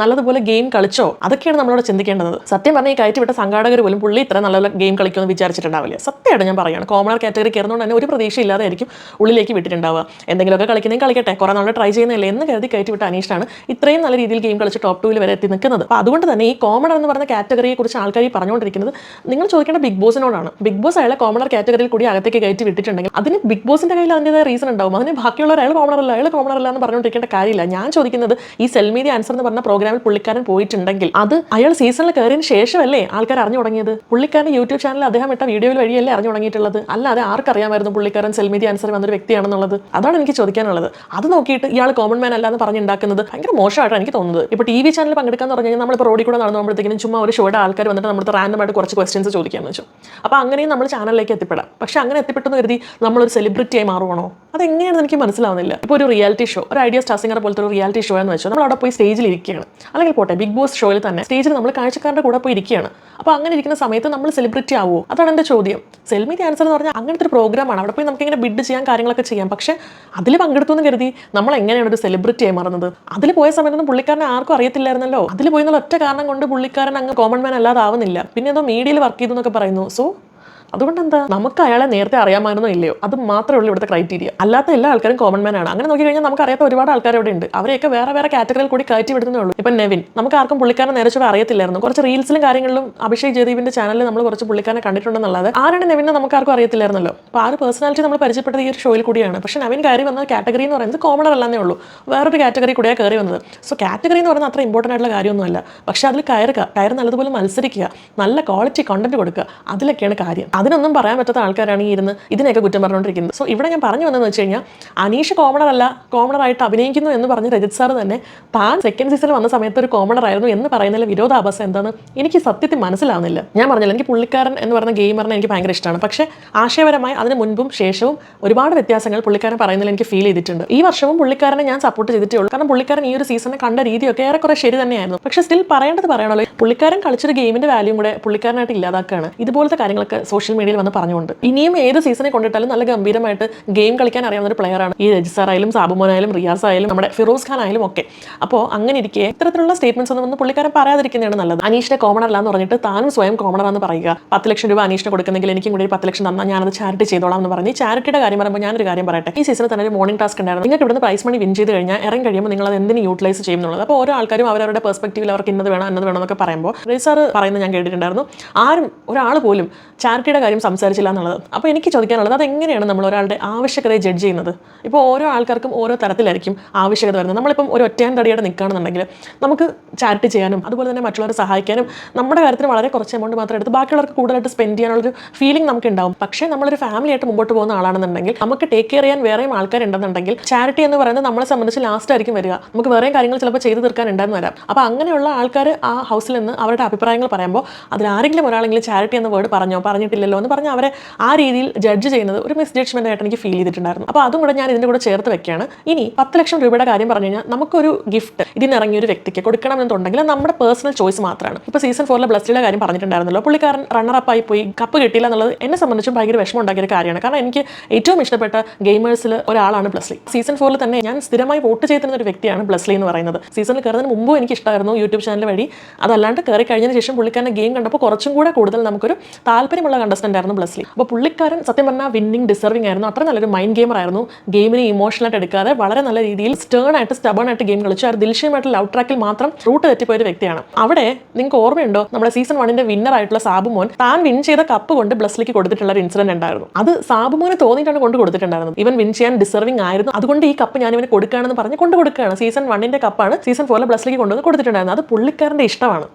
നല്ലതുപോലെ ഗെയിം കളിച്ചോ? അതൊക്കെയാണ് നമ്മളോട് ചിന്തിക്കേണ്ടത്. സത്യം പറഞ്ഞാൽ ഈ കയറ്റിവിട്ട സംഘാടകർ പോലും പുള്ളി ഇത്ര നല്ല ഗെയിം കളിക്കുമെന്ന് വിചാരിച്ചിട്ടുണ്ടാവില്ല. സത്യമായിട്ട് ഞാൻ പറയുകയാണ് കോമണർ കാറ്റഗറി കയറുന്നതുകൊണ്ട് തന്നെ ഒരു പ്രതീക്ഷ ഇല്ലാതായിരിക്കും ഉള്ളിലേക്ക് വിട്ടിട്ടുണ്ടാവുക. എന്തെങ്കിലുമൊക്കെ കളിക്കുന്നതും കളിക്കട്ടെ. കുറേ നമ്മൾ ട്രൈ ചെയ്യുന്നില്ല എന്ന് കരുതി കയറ്റിവിട്ട അനീഷാണ് ഇത്രയും നല്ല രീതിയിൽ ഗെയിം കളിച്ച് ടോപ്പ് ടൂവിൽ വരെ എത്തി നിൽക്കുന്നത്. അപ്പോൾ അതുകൊണ്ട് തന്നെ ഈ കോമണർ എന്ന് പറഞ്ഞ കാറ്റഗറിയെ കുറിച്ച് ആൾക്കാർ പറഞ്ഞുകൊണ്ടിരിക്കുന്നത് നിങ്ങൾ ചോദിക്കേണ്ട ബിഗ് ബോസിനോടാണ്. ബിഗ് ബോസ് അയാളെ കോമണർ കാറ്റഗറിയിൽ കൂടി അകത്തേക്ക് കയറ്റി വിട്ടിട്ടുണ്ടെങ്കിൽ അതിന് ബിഗ് ബോസിന്റെ കയ്യിൽ അതിന്റെതായ റീസൺ ഉണ്ടാവും. അതിന് ബാക്കിയുള്ളവർ അയാൾ കോമണറല്ല അയാൾ കോമണറല്ല എന്ന് പറഞ്ഞുകൊണ്ടിരിക്കേണ്ട കാര്യമില്ല. ഞാൻ ചോദിക്കുന്നത് ഈ സെൽമീതി ആൻസർ എന്ന് പറഞ്ഞ പ്രോഗ്രാമിൽ പുള്ളിക്കാരൻ പോയിട്ടുണ്ടെങ്കിൽ അത് അയാൾ സീസണിൽ കയറിയതിന് ശേഷമല്ലേ ആൾക്കാർ അറിഞ്ഞു തുടങ്ങിയത്? പുള്ളിക്കാരന്റെ യൂട്യൂബ് ചാനൽ അദ്ദേഹം ഇട്ട വീഡിയോയിൽ വഴിയല്ലേ അറിഞ്ഞു തുടങ്ങിയിട്ടുള്ളത്? അല്ലാതെ ആർക്കറിയാമായിരുന്നു പുള്ളിക്കാരൻ സെൽമീതി ആൻസർ വന്നൊരു വ്യക്തിയാണെന്നുള്ളത്? അതാണ് എനിക്ക് ചോദിക്കാനുള്ളത്. അത് നോക്കിയിട്ട് ഇയാൾ കോമൺ മാൻ അല്ല എന്ന് പറഞ്ഞുണ്ടാക്കുന്നത് ഭയങ്കര മോശമായിട്ടാണ് എനിക്ക് തോന്നുന്നത്. ഇപ്പോൾ ടി വി ചാനൽ പങ്കെടുക്കാന്ന് പറഞ്ഞു കഴിഞ്ഞാൽ നമ്മളിപ്പോൾ റോഡിൽ കൂടെ നടന്നു പോകുമ്പോഴത്തേക്കും ചുമ്മാ ഒരു ഷോയുടെ ആൾക്കാർ വന്നിട്ട് നമ്മുടെ റാൻഡമായിട്ട് കുറച്ച് ക്വസ്റ്റ്യൻസ് ചോദിക്കാമെന്ന് വെച്ചു. അപ്പോൾ അങ്ങനെയും നമ്മൾ ചാനലിലേക്ക് എത്തിപ്പെടാം. പക്ഷെ അങ്ങനെ എത്തിപ്പെട്ടെന്ന് കരുതി നമ്മളൊരു സെലിബ്രിറ്റി സെലിബ്രിറ്റി ആയി മാറുവാണോ? അതെങ്ങനെയാണെന്ന് എനിക്ക് മനസ്സിലാവുന്നില്ല. ഇപ്പോൾ ഒരു റിയാലിറ്റി ഷോ ഒരു ഐഡിയ സ്റ്റാർ സിംഗർ പോലത്തെ ഒരു റിയാലിറ്റി ഷോ എന്ന് വെച്ചാൽ നമ്മൾ അവിടെ പോയി സ്റ്റേജിൽ ഇരിക്കുകയാണ്. അല്ലെങ്കിൽ പോട്ടെ ബിഗ് ബോസ് ഷോയിൽ തന്നെ സ്റ്റേജിൽ നമ്മൾ കാഴ്ചക്കാരുടെ കൂടെ പോയി ഇരിക്കുകയാണ്. അപ്പോൾ അങ്ങനെ ഇരിക്കുന്ന സമയത്ത് നമ്മൾ സെലിബ്രിറ്റി ആവുമോ അതാണ് എന്റെ ചോദ്യം. സെൽമി ദി ആൻസർ എന്ന് പറഞ്ഞാൽ അങ്ങനത്തെ ഒരു പ്രോഗ്രാമാണ് അവിടെ പോയി നമുക്ക് ഇങ്ങനെ ബിഡ് ചെയ്യാൻ കാര്യങ്ങളൊക്കെ ചെയ്യാം. പക്ഷേ അതിൽ പങ്കെടുത്തു എന്ന് കരുതി നമ്മൾ എങ്ങനെയാണ് ഒരു സെലിബ്രിറ്റി ആയി മാറുന്നത്? അതിൽ പോയ സമയത്തൊന്നും പുള്ളിക്കാരനെ ആർക്കും അറിയത്തില്ലായിരുന്നല്ലോ. അതിൽ പോയി എന്നുള്ള ഒറ്റ കാരണം കൊണ്ട് പുള്ളിക്കാരൻ അങ്ങ് കോമൺ മാൻ അല്ലാതാവുന്നില്ല. പിന്നെ ഏതോ മീഡിയയിൽ വർക്ക് ചെയ്തു എന്നൊക്കെ പറയുന്നു. സോ അതുകൊണ്ട് എന്താ നമുക്ക് അയാളെ നേരത്തെ അറിയാമായിരുന്നോ ഇല്ലയോ? അത് മാത്രമേ ഉള്ളൂ ഇവിടുത്തെ ക്രൈറ്റീരിയ അല്ലാത്ത എല്ലാ ആൾക്കാരും കോമൺ മാൻ ആണ്. അങ്ങനെ നോക്കി കഴിഞ്ഞാൽ നമുക്ക് അറിയാത്ത ഒരുപാട് ആൾക്കാർ ഇവിടെ ഉണ്ട്. അവരെയൊക്കെ വേറെ വേറെ കാറ്റഗറിയിൽ കൂടി കയറ്റി വിടുന്നേ ഉള്ളൂ. ഇപ്പം നെവിൻ. നമുക്ക് ആർക്കും പുള്ളിക്കാരനെ നേരെ ചൊവ്വേ അറിയത്തില്ലായിരുന്നു. കുറച്ച് റീൽസിലും കാര്യങ്ങളിലും അഭിഷേക് ജയദീപിന്റെ ചാനലിൽ നമ്മൾ കുറച്ച് പുള്ളിക്കാരനെ കണ്ടിട്ടുണ്ടെന്നുള്ളത് ആരാണ് നെവിനെ നമുക്ക് ആർക്കും അറിയത്തില്ലായിരുന്നല്ലോ? അപ്പോൾ ആ ഒരു പേഴ്സണാലിറ്റി നമ്മൾ പരിചയപ്പെട്ടത് ഈ ഒരു ഷോയിൽ കൂടിയാണ്. പക്ഷെ നവീൻ കയറി വന്ന കാറ്റഗറി എന്ന് പറയുന്നത് കോമൺ അല്ലാന്നേ ഉള്ളൂ. വേറൊരു കാറ്റഗറി കൂടിയാണ് കയറി വന്നത്. സോ കാറ്റഗറി എന്ന് പറയുന്നത് അത്ര ഇമ്പോർട്ടന്റ് ആയിട്ടുള്ള കാര്യമൊന്നുമല്ല. പക്ഷേ അതിൽ കയറുക കയറി നല്ലതുപോലെ മത്സരിക്കുക നല്ല ക്വാളിറ്റി കണ്ടന്റ് കൊടുക്കുക അതിലൊക്കെയാണ് കാര്യം. അതിനൊന്നും പറയാൻ പറ്റാത്ത ആൾക്കാരാണ് ഈ ഇരുന്ന് ഇതിനെയൊക്കെ കുറ്റം പറഞ്ഞുകൊണ്ടിരിക്കുന്നത്. സോ ഇവിടെ ഞാൻ പറഞ്ഞു വന്നതെന്ന് വെച്ച് കഴിഞ്ഞാൽ അനീഷ് കോമണർ അല്ല കോമണർ ആയിട്ട് അഭിനയിക്കുന്നു എന്ന് പറഞ്ഞ് രജിത് സാർ തന്നെ താൻ സെക്കൻഡ് സീസണിൽ വന്ന സമയത്ത് ഒരു കോമണർ ആയിരുന്നു എന്ന് പറയുന്നതിൽ വിരോധാഭാസം എന്താണ്? എനിക്ക് സത്യത്തിൽ മനസ്സിലാവുന്നില്ല. ഞാൻ പറഞ്ഞില്ല എനിക്ക് പുള്ളിക്കാരൻ എന്ന് പറയുന്ന ഗെയിമറിനെ എനിക്ക് ഭയങ്കര ഇഷ്ടമാണ് പക്ഷേ ആശയപരമായി അതിന് മുൻപും ശേഷവും ഒരുപാട് വ്യത്യാസങ്ങൾ പുള്ളിക്കാരൻ പറയുന്നതിൽ എനിക്ക് ഫീൽ ചെയ്തിട്ടുണ്ട്. ഈ വർഷവും പുള്ളിക്കാരനെ ഞാൻ സപ്പോർട്ട് ചെയ്തിട്ടേ ഉള്ളൂ കാരണം പുള്ളിക്കാരൻ ഈ ഒരു സീസണെ കണ്ട രീതിയൊക്കെ ഏറെക്കുറെ ശരി തന്നെയായിരുന്നു. പക്ഷേ സ്റ്റിൽ പറയേണ്ടത് പറയണല്ലോ പുള്ളിക്കാരൻ കളിച്ചൊരു ഗെയിമിന്റെ വാല്യൂ കൂടെ പുള്ളിക്കാരനായിട്ട് ഇല്ലാതാക്കുകയാണ് ഇതുപോലത്തെ കാര്യങ്ങളൊക്കെ സോഷ്യൽ മീഡിയയിൽ വന്ന് പറഞ്ഞുകൊണ്ട്. ഇനിയും ഏത് സീസണിൽ കൊണ്ടിട്ടാലും നല്ല ഗംഭീരമായിട്ട് ഗെയിം കളിക്കാൻ അറിയാവുന്ന ഒരു പ്ലെയറാണ് ഈ രജിസാർ ആയാലും സാബുമോൻ ആയാലും റിയാസ് ആയാലും നമ്മുടെ ഫിറോസ് ഖാൻ ആയാലും ഒക്കെ. അപ്പോൾ അങ്ങനെ ഇരിക്കെ ഇത്തരത്തിലുള്ള സ്റ്റേറ്റ്മെന്റ്സ് ഒന്നും പുള്ളിക്കാരൻ പറയാതിരിക്കുന്നതാണ് നല്ലത്. അനീഷിനെ കോമണർ അല്ല എന്ന് പറഞ്ഞിട്ട് താനും സ്വയം കോമണർ പറയുക. പത്ത് ലക്ഷം രൂപ അനീഷിനെ കൊടുക്കുന്നെങ്കിൽ എനിക്കും കൂടി പത്ത് ലക്ഷം തന്നാൽ ഞാനത് ചാരിറ്റി ചെയ്തോളാം എന്ന് പറഞ്ഞ് ചാരിറ്റിയുടെ കാര്യം പറയുമ്പോൾ ഞാനൊരു കാര്യം പറയട്ടെ. ഈ സീസണിൽ തന്നെ ഒരു മോർണിംഗ് ടാസ്ക് ഉണ്ടായിരുന്നു. നിങ്ങൾക്ക് ഇവിടുന്ന് പ്രൈസ് മണി വിൻ ചെയ്ത് കഴിഞ്ഞാൽ ഇറങ്ങി കഴിയുമ്പോൾ നിങ്ങൾ അത് എന്തിന് യൂട്ടിലൈസ് ചെയ്യുന്നുള്ളത് അപ്പോൾ ഓരോ ആൾക്കാരും അവരവരുടെ പെർസ്പെക്റ്റീവിൽ അവർക്ക് ഇന്നത് വേണം എന്നത് വേണം എന്നൊക്കെ പറയുമ്പോൾ സാർ പറയുന്നത് ഞാൻ കേട്ടിട്ടുണ്ടായിരുന്നു. ആരും ഒരാൾ പോലും ചാരിറ്റിയുടെ കാര്യം സംസാരിച്ചില്ല എന്നുള്ളത്. അപ്പോൾ എനിക്ക് ചോദിക്കാനുള്ളത് അതെങ്ങനെയാണ് നമ്മൾ ഒരാളുടെ ആവശ്യകതയെ ജഡ്ജ് ചെയ്യുന്നത്? ഇപ്പോൾ ഓരോ ആൾക്കാർക്കും ഓരോ തരത്തിലായിരിക്കും ആവശ്യകത വരുന്നത്. നമ്മളിപ്പം ഒരു ഒറ്റയാൻ തടിയുടെ നിൽക്കുകയാണെന്നുണ്ടെങ്കിൽ നമുക്ക് ചാരിറ്റി ചെയ്യാനും അതുപോലെ തന്നെ മറ്റുള്ളവരെ സഹായിക്കാനും നമ്മുടെ കാര്യത്തിന് വളരെ കുറച്ച് എമൗണ്ട് മാത്രം എടുത്ത് ബാക്കിയുള്ളവർക്ക് കൂടുതലായിട്ട് സ്പെൻഡ് ചെയ്യാനുള്ളൊരു ഫീലിംഗ് നമുക്ക് ഉണ്ടാവും പക്ഷേ നമ്മളൊരു ഫാമിലി ആയിട്ട് മുമ്പോട്ട് പോകുന്ന ആളാണെന്നുണ്ടെങ്കിൽ നമുക്ക് ടേക്ക് കെയർ ചെയ്യാൻ വേറെയും ആൾക്കാരുണ്ടെന്നുണ്ടെങ്കിൽ ചാരിറ്റി എന്ന് പറയുന്നത് നമ്മളെ സംബന്ധിച്ച് ലാസ്റ്റ് ആയിരിക്കും വരിക. നമുക്ക് വേറെയും കാര്യങ്ങൾ ചിലപ്പോൾ ചെയ്തു തീർക്കാൻ ഉണ്ടായിരുന്നു വരാം. അപ്പോൾ അങ്ങനെയുള്ള ആൾക്കാർ ആ ഹൗസിൽ നിന്ന് അവരുടെ അഭിപ്രായങ്ങൾ പറയുമ്പോൾ അതിൽ ആരെങ്കിലും ഒരാളെങ്കിലും ചാരിറ്റി എന്ന വേർഡ് പറഞ്ഞോ? പറഞ്ഞിട്ടില്ലല്ലോ എന്ന് പറഞ്ഞ് അവരെ ആ രീതിയിൽ ജഡ്ജ് ചെയ്യുന്നത് ഒരു മിസ് ജഡ്ജ്മെന്റ് ആയിട്ട് എനിക്ക് ഫീൽ ചെയ്തിട്ടുണ്ടായിരുന്നു. അപ്പോൾ അതും കൂടെ ഞാൻ ഇതിന്റെ കൂടെ ചേർത്ത് വെക്കുകയാണ്. ഇനി പത്ത് ലക്ഷം രൂപയുടെ കാര്യം പറഞ്ഞു കഴിഞ്ഞാൽ നമുക്കൊരു ഗിഫ്റ്റ് ഇതിനിറങ്ങിയ ഒരു വ്യക്തിക്ക് കൊടുക്കണം എന്നുണ്ടെങ്കിൽ നമ്മുടെ പേഴ്സണൽ ചോയ്സ് മാത്രമാണ്. ഇപ്പോൾ സീസൺ ഫോറിലെ ബ്ലസ്സിയുടെ കാര്യം പറഞ്ഞിട്ടുണ്ടായിരുന്നല്ലോ. പുള്ളിക്കാരൻ റണ്ണർ അപ്പ് ആയി പോയി കപ്പ് കിട്ടിയില്ല എന്നുള്ളത് എന്നെ സംബന്ധിച്ചും ഭയങ്കര വിഷമം ഉണ്ടാക്കിയ ഒരു കാര്യമാണ്. കാരണം എനിക്ക് ഏറ്റവും ഇഷ്ടപ്പെട്ട ഗെയിമേഴ്സിൽ ഒരാളാണ് ബ്ലസ്ലി സീസൺ ഫോറിൽ തന്നെ ഞാൻ സ്ഥിരമായി വോട്ട് ചെയ്തിരുന്ന ഒരു വ്യക്തിയാണ് ബ്ലസ്ലി എന്ന് പറയുന്നത്. സീസണിൽ കയറുന്നതിന് മുമ്പും എനിക്ക് ഇഷ്ടമായിരുന്നു യൂട്യൂബ് ചാനൽ വഴി. അതല്ലാണ്ട് കയറി കഴിഞ്ഞതിന് ശേഷം പുള്ളിക്കാരന്റെ ഗെയിം കണ്ടപ്പോൾ കുറച്ചും കൂടെ കൂടുതൽ നമുക്കൊരു താല്പര്യമുള്ള കണ്ടസ്റ്റന്റ് ആയിരുന്നു ബ്ലസ്ലി. അപ്പോൾ പുള്ളിക്കാരൻ സത്യം പറഞ്ഞാൽ വിന്നിങ് ഡിസർവിംഗ് ആയിരുന്നു. അത്ര നല്ലൊരു മൈൻഡ് ഗെയിമർ ആയിരുന്നു. ഗെയിമിനെ ഇമോഷണലായിട്ട് എടുക്കാതെ വളരെ നല്ല രീതിയിൽ സ്റ്റേൺ ആയിട്ട് സ്റ്റബൺ ആയിട്ട് ഗെയിം കളിച്ചു. ആ ദിൽഷ്യമായിട്ടുള്ള ഔട്ട് ട്രാക്കിൽ മാത്രം റൂട്ട് തെറ്റിപ്പോയ ഒരു വ്യക്തിയാണ്. അവിടെ നിങ്ങൾക്ക് ഓർമ്മയുണ്ടോ? നമ്മുടെ സീസൺ വണ്ണിന്റെ വിന്നർ ആയിട്ടുള്ള സാബുമോൻ താൻ വിൻ ചെയ്ത കപ്പ് കൊണ്ട് ബ്ലസ്ലിക്ക് കൊടുത്തിട്ടുള്ള ഒരു ഇൻസിഡന്റ് ഉണ്ടായിരുന്നു. അത് സാബുമോനെ തോന്നിയിട്ടാണ് കൊണ്ട് കൊടുത്തിട്ടുണ്ടായിരുന്നത്. ഇവൻ വിൻ ചെയ്യാൻ ഡിസർവിംഗ് ആയിരുന്നു. അതുകൊണ്ട് ഈ കപ്പ് ഞാൻ ഇവന് കൊടുക്കുകയാണെന്ന് പറഞ്ഞ് കൊണ്ട് കൊടുക്കുകയാണ്. സീസൺ വണ്ണിന്റെ കപ്പാണ് സീസൺ ഫോറിലെ ബ്ലസ്ലിക്ക് കൊണ്ടുവന്ന് കൊടുത്തിട്ടുണ്ടായിരുന്നത്. അത് പുള്ളിക്കാരന്റെ ഇഷ്ടമാണ്.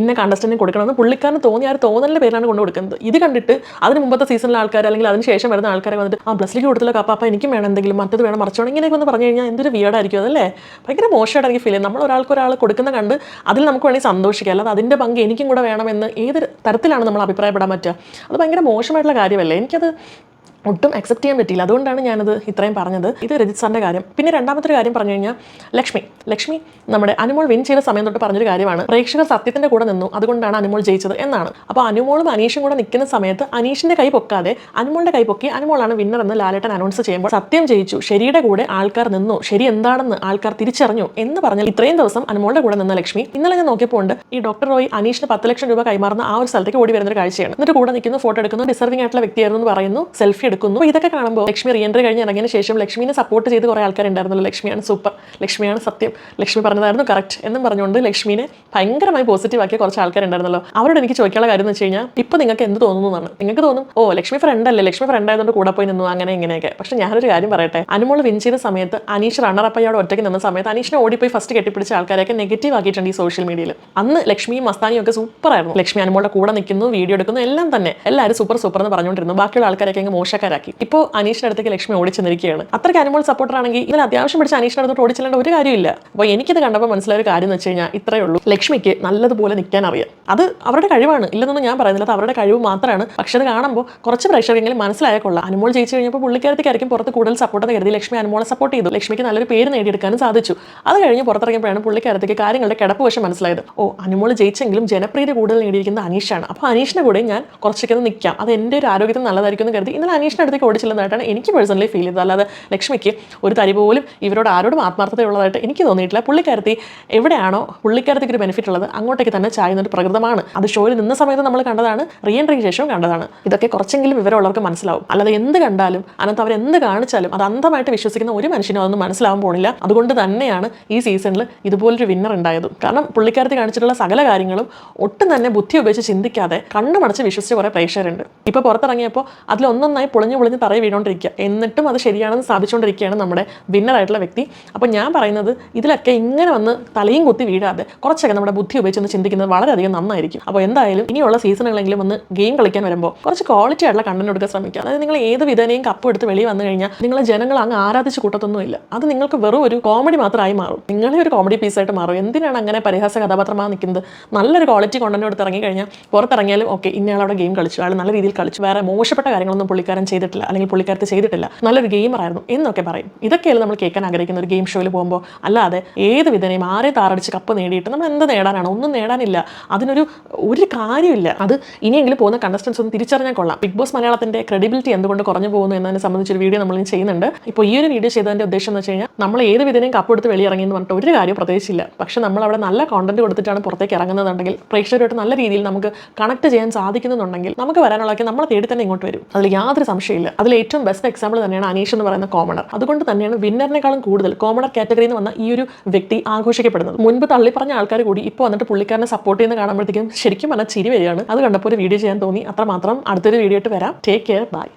ഇന്ന കണ്ടസ്റ്റന്റിന് കൊടുക്കണമെന്ന് പുള്ളിക്കാരന് തോന്നിയ ആ ഒരു തോന്നലിന്റെ പേരിലാണ് കൊണ്ട് കൊടുക്കുന്നത്. ഇത് കണ്ടിട്ട് അതിന് മുമ്പത്തെ സീസണിലെ ആൾക്കാർ അല്ലെങ്കിൽ അതിന് ശേഷം വരുന്ന ആൾക്കാരെ വന്നിട്ട് ആ ബ്ലസ്സിലേക്ക് കൊടുത്തില്ല കപ്പ അപ്പം എനിക്കും വേണം എന്തെങ്കിലും മറ്റത് വേണം മറിച്ചോണം ഇങ്ങനെയൊക്കെ ഒന്ന് പറഞ്ഞു കഴിഞ്ഞാൽ എന്തൊരു വീടായിരിക്കും അതല്ലേ? ഭയങ്കര മോശമായിട്ട് എനിക്ക് ഫീൽ ചെയ്യും നമ്മൾ ഒരാൾക്ക് ഒരാൾ കൊടുക്കുന്ന കണ്ട് അതിൽ നമുക്ക് വേണമെങ്കിൽ സന്തോഷിക്കാം. അല്ലാതെ അതിന്റെ പങ്ക് എനിക്കും കൂടെ വേണമെന്ന് ഏത് തരത്തിലാണ് നമ്മൾ അഭിപ്രായപ്പെടാൻ പറ്റുക? അത് ഭയങ്കര മോശമായിട്ടുള്ള കാര്യമല്ലേ? എനിക്കത് ഒട്ടും അക്സെപ്റ്റ് ചെയ്യാൻ പറ്റിയില്ല. അതുകൊണ്ടാണ് ഞാനത് ഇത്രയും പറഞ്ഞത്. ഇത് രജിത് സാറിന്റെ കാര്യം. പിന്നെ രണ്ടാമത്തെ കാര്യം പറഞ്ഞു കഴിഞ്ഞാൽ ലക്ഷ്മി. ലക്ഷ്മി നമ്മുടെ അനുമോൾ വിൻ ചെയ്ത സമയം തൊട്ട് പറഞ്ഞൊരു കാര്യമാണ്. പ്രേക്ഷകർ സത്യത്തിന്റെ കൂടെ നിന്നു. അതുകൊണ്ടാണ് അനുമോൾ ജയിച്ചത് എന്നാണ്. അപ്പോൾ അനുമോളും അനീഷും കൂടെ നിൽക്കുന്ന സമയത്ത് അനീഷിന്റെ കൈ പൊക്കാതെ അനുമോളുടെ കൈ പൊക്കി അനുമോളാണ് വിന്നർ എന്ന് ലാലേട്ടൻ അനൗൺസ് ചെയ്യുമ്പോൾ സത്യം ജയിച്ചു. ശരിയുടെ കൂടെ ആൾക്കാർ നിന്നു. ശരി എന്താണെന്ന് ആൾക്കാർ തിരിച്ചറിഞ്ഞു എന്ന് പറഞ്ഞാൽ ഇത്രയും ദിവസം അനുമോളുടെ കൂടെ നിന്ന ലക്ഷ്മി. ഇന്നലെ ഞാൻ നോക്കിയപ്പോൾ ഉണ്ട് ഈ ഡോക്ടർ റോയ് അനീഷിന് പത്ത് ലക്ഷം രൂപ കൈമാറുന്ന ആ ഒരു സ്ഥലത്തേക്ക് ഓടി വരുന്ന ഒരു കാഴ്ചയാണ്. എന്നിട്ട് കൂടെ നിൽക്കുന്നു ഫോട്ടോ എടുക്കുന്നു ഡിസർവിംഗ് ആയിട്ടുള്ള വ്യക്തിയായിരുന്നു പറയുന്നു സെൽഫി എടുക്കുന്നു. ഇതൊക്കെ കാണുമ്പോൾ ലക്ഷ്മി റീഎൻട്രി കഴിഞ്ഞ് ഇറങ്ങിയതിന് ശേഷം ലക്ഷ്മിനെ സപ്പോർട്ട് ചെയ്ത് കുറേ ആൾക്കാരുണ്ടായിരുന്നല്ലോ. ലക്ഷ്മിയാണ് സൂപ്പർ ലക്ഷ്മിയാണ് സത്യം. ലക്ഷ്മി പറഞ്ഞതായിരുന്നു കറക്റ്റ് എന്നും പറഞ്ഞുകൊണ്ട് ലക്ഷ്മിനെ ഭയങ്കരമായി പോസിറ്റീവ് ആക്കിയ കുറച്ച് ആൾക്കാരുണ്ടായിരുന്നല്ലോ. അവരോട് എനിക്ക് ചോദിക്കാനുള്ള കാര്യം എന്ന് വെച്ച് കഴിഞ്ഞാൽ ഇപ്പോൾ നിങ്ങൾക്ക് എന്ത് തോന്നുന്നു എന്നാണ്. നിങ്ങൾക്ക് തോന്നും ഓ ലക്ഷ്മി ഫ്രണ്ട് അല്ലേ? ലക്ഷ്മി ഫ്രണ്ട് ആയതുകൊണ്ട് കൂടെ പോയി നിന്നു. അങ്ങനെ ഇങ്ങനെയൊക്കെ. പക്ഷേ ഞാനൊരു കാര്യം പറയട്ടെ. അനുമോൾ വിൻ ചെയ്ത സമയത്ത് അനീഷ് റണ്ണറപ്പയോട് ഒറ്റയ്ക്ക് നിന്ന സമയത്ത് അനീഷിനെ ഓടിപ്പോയി ഫസ്റ്റ് കെട്ടിപ്പിടിച്ച ആൾക്കാരെയൊക്കെ നെഗറ്റീവ് ആക്കിയിട്ടുണ്ട് ഈ സോഷ്യൽ മീഡിയയിൽ അന്ന് ലക്ഷ്മിയും മസ്താനിയും ഒക്കെ സൂപ്പർ ആയിരുന്നു. ലക്ഷ്മി അനുമോളുടെ കൂടെ നിൽക്കുന്നു വീഡിയോ എടുക്കുന്നു എല്ലാം തന്നെ. എല്ലാവരും സൂപ്പർ സൂപ്പർ എന്ന് പറഞ്ഞുകൊണ്ടിരുന്നു. ബാക്കിയുള്ള ആൾക്കാരൊക്കെ മോശം മോശക്കാരാക്കി ഇപ്പോൾ അനീഷിന്റെ അടുത്തേക്ക് ലക്ഷ്മി ഓടിച്ചെന്നിരിക്കുകയാണ് അത്രയ്ക്ക് അനുമോൾ സപ്പോർട്ടർ ആണെങ്കിൽ ഇതിൽ അത്യാവശ്യം പിടിച്ച അനീഷിന്റെ അടുത്തോട്ട് ഓടിച്ചെല്ലേണ്ട ഒരു കാര്യമില്ല. അപ്പോൾ എനിക്കിത് കണ്ടപ്പോൾ മനസ്സിലായ ഒരു കാര്യം എന്ന് വെച്ച് കഴിഞ്ഞാൽ ഇത്രയേ ഉള്ളൂ. ലക്ഷ്മിക്ക് നല്ലതുപോലെ നിൽക്കാൻ അറിയാം. അത് അവരുടെ കഴിവാണ്. ഇല്ലെന്നൊന്നും ഞാൻ പറയുന്നില്ല. അത് അവരുടെ കഴിവ് മാത്രമാണ് പക്ഷെ അത് കാണുമ്പോൾ കുറച്ച് പ്രേക്ഷകരെങ്കിലും മനസ്സിലായ കൊള്ളാം. അനുമോൾ ജയിച്ചു കഴിഞ്ഞപ്പോൾ പുള്ളിക്കാരത്തേക്കായിരിക്കും പുറത്ത് കൂടുതൽ സപ്പോർട്ട് എന്ന് കരുതി ലക്ഷ്മി അനുമോളെ സപ്പോർട്ട് ചെയ്തു. ലക്ഷ്മിക്ക് നല്ലൊരു പേര് നേടിയെടുക്കാനും സാധിച്ചു. അത് കഴിഞ്ഞ് പുറത്തിറങ്ങിയപ്പോഴാണ് പുള്ളിക്കാരത്തേക്ക് കാര്യങ്ങളുടെ കിടപ്പ് വശം മനസ്സിലായത്. ഓ അനുമോൾ ജയിച്ചെങ്കിലും ജനപ്രീതി കൂടുതൽ നേടിയിരിക്കുന്ന അനീഷാണ്. അപ്പോൾ അനീഷിന്റെ കൂടെ ഞാൻ കുറച്ചൊക്കെ നിൽക്കാം അത് എന്റെ ഒരു ആരോഗ്യത്തിന് നല്ലതായിരിക്കും എന്ന് കരുതി ഇന്നലെ അനീഷിന്റെ അടുത്തേക്ക് ഓടിച്ചില്ലെന്നായിട്ടാണ് എനിക്ക് പേഴ്സണലി ഫീൽ ചെയ്തത്. അല്ലാതെ ലക്ഷ്മിക്ക് ഒരു തരി പോലും ഇവരോട് ആരോടും ആത്മാർത്ഥതയുള്ളതായിട്ട് എനിക്ക് തോന്നിയിട്ടില്ല. പുള്ളിക്കാരത്തി എവിടെയാണോ പുള്ളിക്കാരത്തേക്ക് ഒരു ബെനിഫിറ്റ് ഉള്ളത് അങ്ങോട്ടേക്ക് തന്നെ ചായുന്ന ഒരു പ്രകൃതമാണ്. അത് ഷോയിൽ നിന്ന സമയത്ത് നമ്മൾ കണ്ടതാണ് റീ എൻട്രിക്ക് ശേഷവും കണ്ടതാണ്. ഇതൊക്കെ കുറച്ചെങ്കിലും വിവരമുള്ളവർക്ക് മനസ്സിലാവും. അല്ലാതെ എന്ത് കണ്ടാലും അതിനകത്ത് അവരെന്ത് കാണിച്ചാലും അത് അന്ധമായിട്ട് വിശ്വസിക്കുന്ന ഒരു മനുഷ്യനും അതൊന്നും മനസ്സിലാവാൻ പോണില്ല. അതുകൊണ്ട് തന്നെയാണ് ഈ സീസണിൽ ഇതുപോലൊരു വിന്നർ ഉണ്ടായതും. കാരണം പുള്ളിക്കാരത്തി കാണിച്ചിട്ടുള്ള സകല കാര്യങ്ങളും ഒട്ടും തന്നെ ബുദ്ധി ഉപയോഗിച്ച് ചിന്തിക്കാതെ കണ്ണുമടച്ച് വിശ്വസിച്ച് കുറേ പ്രേക്ഷകരുണ്ട്. ഇപ്പോൾ പുറത്തിറങ്ങിയപ്പോൾ അതിലൊന്നൊന്നായി പൊളിഞ്ഞു പൊളിഞ്ഞ് തറയി വീണുകൊണ്ടിരിക്കുക. എന്നിട്ടും അത് ശരിയാണെന്ന് സ്ഥാപിച്ചുകൊണ്ടിരിക്കുകയാണ് നമ്മുടെ വിന്നറായിട്ടുള്ള വ്യക്തി. അപ്പോൾ ഞാൻ പറയുന്നത് ഇതിലൊക്കെ ഇങ്ങനെ വന്ന് തലയും കുത്തി വീഴാതെ കുറച്ചൊക്കെ നമ്മുടെ ബുദ്ധി ഉപയോഗിച്ച് ഒന്ന് ചിന്തിക്കുന്നത് വളരെയധികം നന്നായിരിക്കും. അപ്പോൾ എന്തായാലും ഇനിയുള്ള സീസണുകളെങ്കിലും വന്ന് ഗെയിം കളിക്കാൻ വരുമ്പോൾ കുറച്ച് ക്വാളിറ്റി ആയിട്ടുള്ള കണ്ടന്റ് എടുക്കാൻ ശ്രമിക്കുക. അതായത് നിങ്ങൾ ഏത് വിധേനയും കപ്പ് എടുത്ത് വെളിയിൽ വന്നു കഴിഞ്ഞാൽ നിങ്ങളെ ജനങ്ങൾ അങ്ങ് ആരാധിച്ച് കൂട്ടത്തൊന്നുമില്ല അത് നിങ്ങൾക്ക് വെറും ഒരു കോമഡി മാത്രമായി മാറും. നിങ്ങളെ ഒരു കോമഡി പീസായിട്ട് മാറും. എന്തിനാണ് അങ്ങനെ പരിഹാസ കഥാപാത്രമായി നിൽക്കുന്നത്? നല്ലൊരു ക്വാളിറ്റി കണ്ടന്റ് ഇറങ്ങി കഴിഞ്ഞാൽ പുറത്തിറങ്ങിയാലും ഓക്കെ ഇന്നയാളവിടെ ഗെയിം കളിച്ചു. അയാൾ നല്ല രീതിയിൽ കളിച്ചു. വേറെ മോശപ്പെട്ട കാര്യങ്ങളൊന്നും പുള്ളിക്കാരൻ ചെയ്തിട്ടില്ല അല്ലെങ്കിൽ പുള്ളിക്കാരത്ത് ചെയ്തിട്ടില്ല. നല്ലൊരു ഗെയിമർ ആയിരുന്നു എന്നൊക്കെ പറയും. ഇതൊക്കെയല്ലേ നമ്മൾ കേൾക്കാൻ ആഗ്രഹിക്കുന്ന ഒരു ഗെയിം ഷോയിൽ പോകുമ്പോൾ. അല്ലാതെ ഏത് വിധനയും ആരെ താറടിച്ച് കപ്പ് നേടിയിട്ട് നമ്മൾ എന്ത് നേടാനാണ്? ഒന്നും നേടാനില്ല. അതിനൊരു ഒരു കാര്യമില്ല. അത് ഇനിയെങ്കിലും പോകുന്ന കണ്ടസ്റ്റൻസ് ഒന്ന് തിരിച്ചറിഞ്ഞാൽ കൊള്ളാം. ബിഗ് ബോസ് മലയാളത്തിന്റെ ക്രെഡിബിലിറ്റി എന്തുകൊണ്ട് കുറഞ്ഞു പോകുന്നു എന്നതിനെ സംബന്ധിച്ചൊരു വീഡിയോ നമ്മൾ ചെയ്യുന്നുണ്ട്. ഇപ്പോൾ ഈ ഒരു വീഡിയോ ചെയ്തതിന്റെ ഉദ്ദേശം എന്ന് വെച്ച് കഴിഞ്ഞാൽ നമ്മൾ ഏത് വിധനയും കപ്പ് എടുത്ത് വെളിയിറങ്ങി എന്ന് പറഞ്ഞിട്ട് ഒരു കാര്യം പ്രത്യേകിച്ചില്ല. പക്ഷെ നമ്മൾ അവിടെ നല്ല കോണ്ടന്റ് കൊടുത്തിട്ടാണ് പുറത്തേക്ക് ഇറങ്ങുന്നതുണ്ടെങ്കിൽ പ്രേക്ഷകരുമായിട്ട് നല്ല രീതിയിൽ നമുക്ക് കണക്ട് ചെയ്യാൻ സാധിക്കുന്നുണ്ടെങ്കിൽ നമുക്ക് വരാനുള്ളതൊക്കെ നമ്മളെ തേടി തന്നെ ഇങ്ങോട്ട് വരും. അതിൽ യാതൊരു സംശയമില്ല. അതിൽ ഏറ്റവും ബെസ്റ്റ് എക്സാമ്പിൾ തന്നെയാണ് അനീഷ് എന്ന് പറയുന്ന കോമണർ. അതുകൊണ്ട് തന്നെയാണ് വിന്നറിനേക്കാളും കൂടുതൽ കോമണർ കാറ്റഗറിയിൽ നിന്ന് വന്ന ഈ ഒരു വ്യക്തി ആഘോഷിക്കപ്പെടുന്നത്. മുൻപ് തള്ളി പറഞ്ഞ ആൾക്കാർ കൂടി ഇപ്പോൾ വന്നിട്ട് പുള്ളിക്കാരനെ സപ്പോർട്ട് ചെയ്യുന്ന കാണുമ്പോഴത്തേക്കും ശരിക്കും പറഞ്ഞാൽ ചിരി വരികയാണ്. അത് കണ്ടപ്പോൾ ഒരു വീഡിയോ ചെയ്യാൻ തോന്നി. അത്രമാത്രം അടുത്തൊരു വീഡിയോ ആയിട്ട് വരാം. Take care bye